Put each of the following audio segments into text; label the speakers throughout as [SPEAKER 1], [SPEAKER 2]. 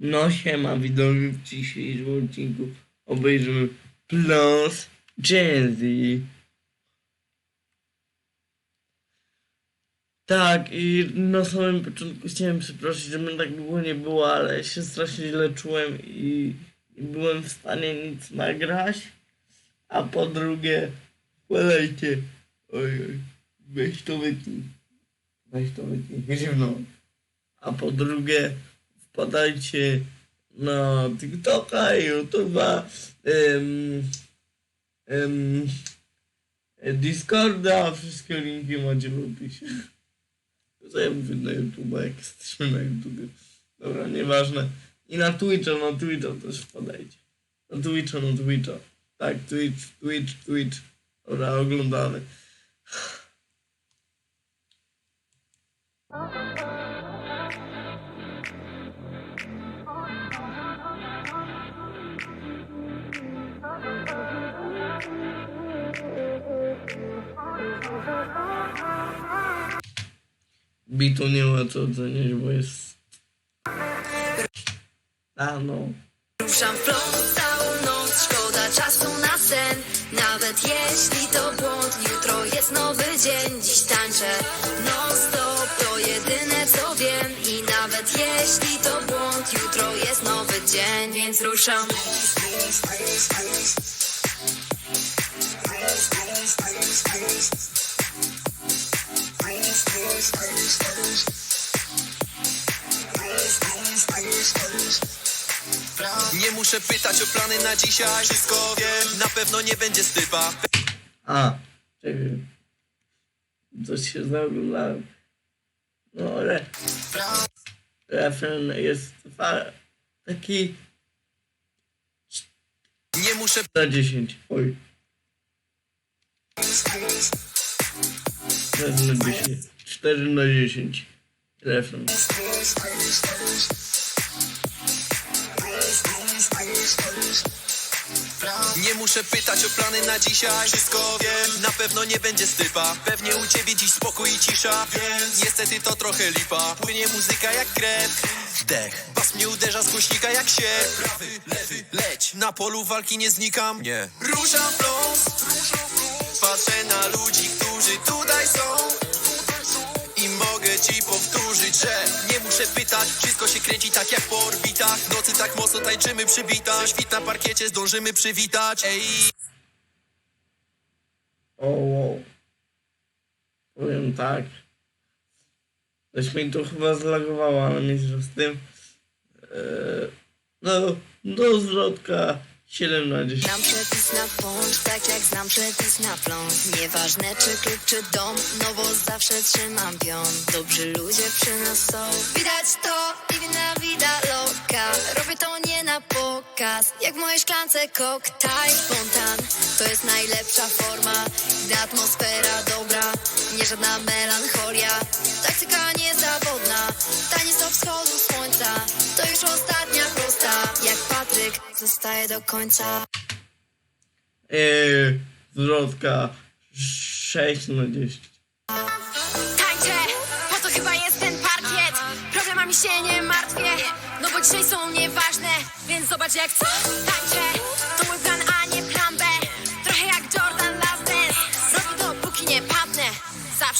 [SPEAKER 1] No siema widzowie, w dzisiejszym odcinku obejrzymy Plus Jazzy. Tak, i na samym początku chciałem przeprosić, że mnie tak długo nie było, ale się strasznie źle czułem i nie byłem w stanie nic nagrać. A po drugie, wkładajcie, oj, oj, weź to wytnij, weź to wytnij, zimno. A po drugie, wpadajcie na TikToka, YouTube'a, em, em, Discorda, wszystkie linki macie w opisie. Co ja mówię na YouTube'a, jak jesteśmy na YouTubie. Dobra, nieważne. I na Twitcha, na Twitcha też wpadajcie. Na Twitcha, na Twitcha. Tak, Twitch, Twitch, Twitch. Dobra, oglądamy. Bitu nie ma co oceniać, bo jest... A no.
[SPEAKER 2] Ruszam w pląd całą noc, szkoda czasu na sen. Nawet jeśli to błąd, jutro jest nowy dzień. Dziś tańczę non stop, to jedyne co wiem. I nawet jeśli to błąd, jutro jest nowy dzień Więc ruszam
[SPEAKER 3] Nie muszę pytać o plany na dzisiaj Wszystko wiem, na pewno nie będzie stypa
[SPEAKER 1] A, czekaj. Coś się zaoglądałem. No ale refren jest taki
[SPEAKER 3] Nie muszę
[SPEAKER 1] na 10. Oj. Na 10. 4 na 10. Refren.
[SPEAKER 3] Nie muszę pytać o plany na dzisiaj. Wszystko wiem, na pewno nie będzie stypa. Pewnie u ciebie dziś spokój i cisza. Więc niestety to trochę lipa. Płynie muzyka jak krew Dech, bas mnie uderza z głośnika jak sierp. Prawy, lewy, leć. Na polu walki nie znikam. Nie. Ruszam w pląs Patrzę na ludzi, którzy tutaj są że nie muszę pytać Wszystko się kręci tak jak po orbitach Nocy tak mocno tańczymy przy bitach Świt na parkiecie zdążymy przywitać Ej,
[SPEAKER 1] O, wow. Powiem tak. Coś mi tu chyba zlagowało, ale mniejsza z tym. Eee, no, do zwrotka 7 na 10.
[SPEAKER 2] Znam przepis na pącz, tak jak znam przepis na pląd Nieważne czy klub, czy dom, no bo zawsze trzymam pion. Dobrzy ludzie przy nas są. Widać to, divina vida loca Robię to nie na pokaz Jak w mojej szklance koktajl. Spontan To jest najlepsza forma Gdy atmosfera dobra. Nie żadna melancholia zostaje do końca.
[SPEAKER 1] Eee, zwrotka. 6 na 10.
[SPEAKER 4] Tańczę, po to chyba jest ten parkiet. Problemami się nie martwię, no bo dzisiaj są nieważne Więc zobacz jak co. Tańczę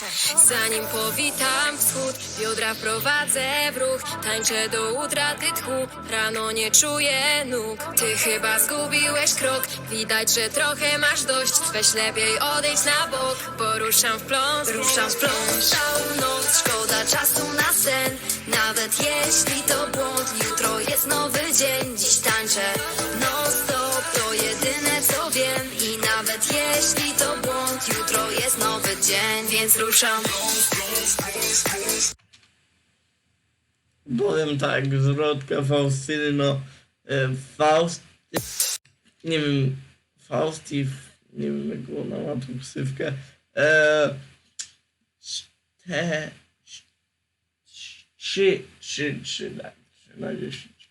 [SPEAKER 4] Zawsze. Zanim powitam wschód Biodra wprowadzę w ruch. Tańczę do utraty tchu. Rano nie czuję nóg. Ty chyba zgubiłeś krok. Widać, że trochę masz dość. Weź lepiej odejdź na bok. Poruszam w pląs.
[SPEAKER 2] Ruszam w pląd całą noc, szkoda czasu na sen. Nawet jeśli to błąd, jutro jest nowy dzień. Dziś tańczę non stop, to jedyne co wiem. I nawet jeśli to błąd, jutro jest nowy dzień Więc ruszam.
[SPEAKER 1] Powiem tak, zwrotka Faustyny, no e, Faust, nie wiem, Faustif, nie wiem jak ona ma tu ksywkę, e, te, trzy, trzy, trzy trzy na dziesięć.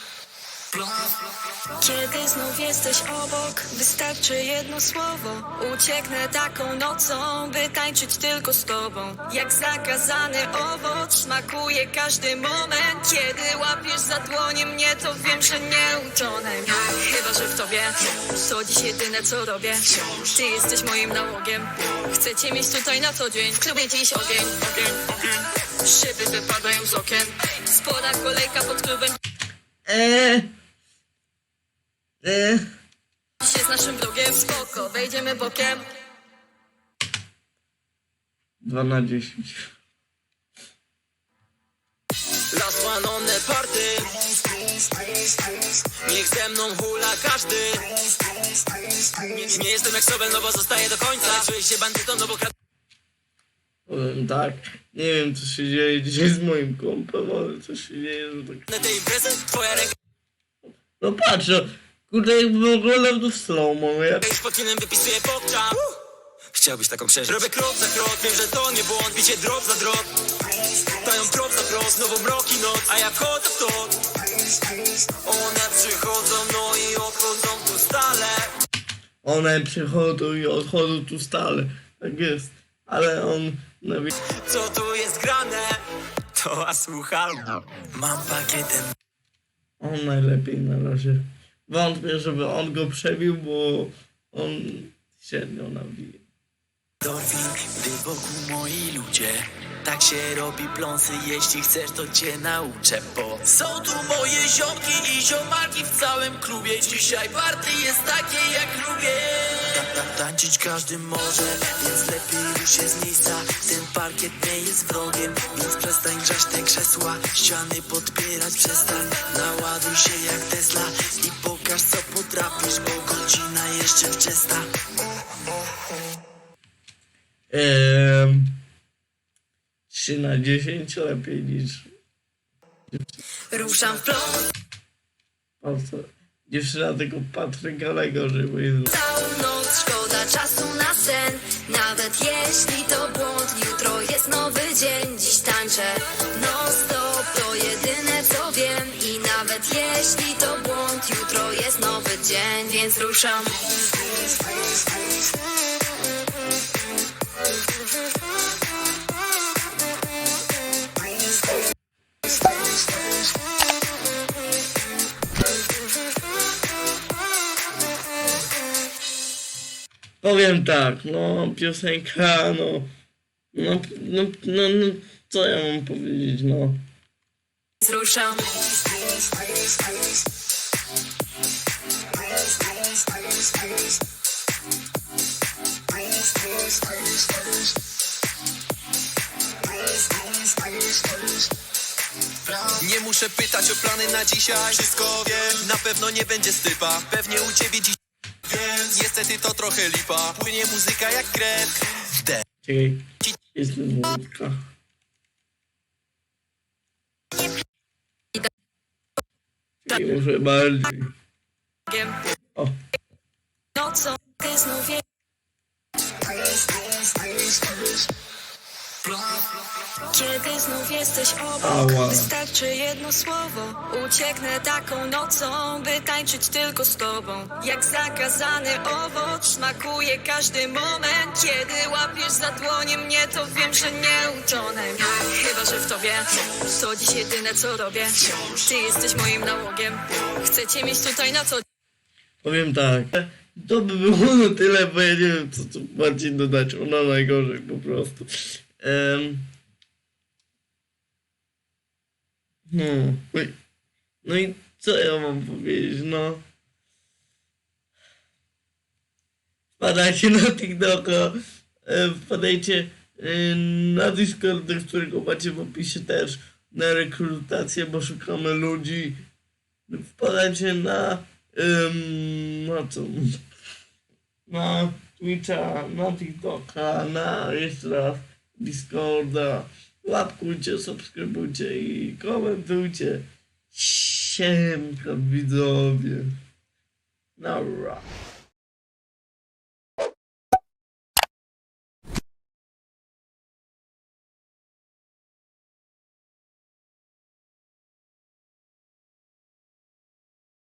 [SPEAKER 5] Kiedy znów jesteś obok, wystarczy jedno słowo. Ucieknę taką nocą, by tańczyć tylko z tobą. Jak zakazany owoc, smakuje każdy moment. Kiedy łapiesz za dłonie mnie, to wiem, że nie utonę. Chyba, że w tobie to dziś jedyne co robię. Ty jesteś moim nałogiem. Chcę cię mieć tutaj na co dzień. W klubie dziś ogień. Szyby wypadają z okien. Spora kolejka pod klubem.
[SPEAKER 1] Eee.
[SPEAKER 5] Się z naszym wrogiem spoko, wejdziemy bokiem.
[SPEAKER 1] 2 na 10.
[SPEAKER 6] Last one on the party Niech ze mną hula każdy. Nie, nie jestem jak Sobel, no bo zostaję do końca. Czuję się bandytą, no bo kradnę.
[SPEAKER 1] Powiem tak, nie wiem co się dzieje dzisiaj z moim kompem, ale co się dzieje, że tak...
[SPEAKER 6] te imprezy Twoja ręka
[SPEAKER 1] No patrz, no, kurde jakbym oglądał to w slow-mo, ja...
[SPEAKER 6] już pod kinem wypisuje pokczam Chciałbyś taką przeżyć Robię krok za krok, wiem, że to nie błąd Bicie drop za drop Dają trop za trop, znowu mrok i noc A ja wchodzę w to One przychodzą, no i odchodzą tu stale
[SPEAKER 1] One przychodzą i odchodzą tu stale, tak jest. Ale on, no.
[SPEAKER 6] Co tu jest grane? To a słucham Mam pakietem
[SPEAKER 1] On najlepiej na razie. Wątpię, żeby on go przebił, bo on średnio nawija.
[SPEAKER 3] Dorwin, gdy wokół moi ludzie. Tak się robi pląsy, jeśli chcesz to cię nauczę Bo są tu moje ziomki i ziomarki w całym klubie. Dzisiaj party jest takie jak lubię. Ta, ta, Tańczyć każdy może, więc lepiej już się z miejsca. Ten parkiet nie jest wrogiem, więc przestań grzać te krzesła. Ściany podpierać przestań, naładuj się jak Tesla I pokaż co potrafisz, bo godzina jeszcze wczesna
[SPEAKER 1] Ehm, 3 na 10 lepiej niż
[SPEAKER 5] Ruszam w pląs
[SPEAKER 1] Patrz, dziewczyna tego Patryka bo jest...
[SPEAKER 2] Całą noc szkoda czasu na sen. Nawet jeśli to błąd Jutro jest nowy dzień. Dziś tańczę non stop To jedyne jeśli to błąd Jutro jest nowy dzień Więc ruszam.
[SPEAKER 1] Powiem tak, no piosenka, no... No, no, no, no co ja mam powiedzieć, no...
[SPEAKER 5] Więc ruszam
[SPEAKER 6] Nie muszę pytać o plany na dzisiaj. Wszystko wiem, na pewno nie będzie stypa. Pewnie u ciebie dziś Więc niestety to trochę lipa. Płynie muzyka jak krew
[SPEAKER 1] Czekaj, jest wódka. Muszę bardziej...
[SPEAKER 5] Bogiem.
[SPEAKER 1] O,
[SPEAKER 5] nocą znów je... Kiedy znów jesteś obok,
[SPEAKER 1] Ała.
[SPEAKER 5] wystarczy jedno słowo. Ucieknę taką nocą, by tańczyć tylko z tobą. Jak zakazany owoc, smakuje każdy moment. Kiedy łapiesz za dłonie mnie, to wiem, że nie utonę. Chyba, że w tobie to dziś jedyne co robię. Ty jesteś moim nałogiem. Chcę cię mieć tutaj na co
[SPEAKER 1] powiem tak. To by było na tyle, bo ja nie wiem, co tu bardziej dodać. Ona najgorzej po prostu. No, no i, no i co ja mam powiedzieć, no. Wpadajcie na TikToka, wpadajcie na Discorda, którego macie w opisie też, na rekrutację, bo szukamy ludzi. Wpadajcie na, na co? Na Twitcha, na TikToka, na jeszcze raz Discorda. Łapkujcie, subskrybujcie i komentujcie. Siemka widzowie. Nara.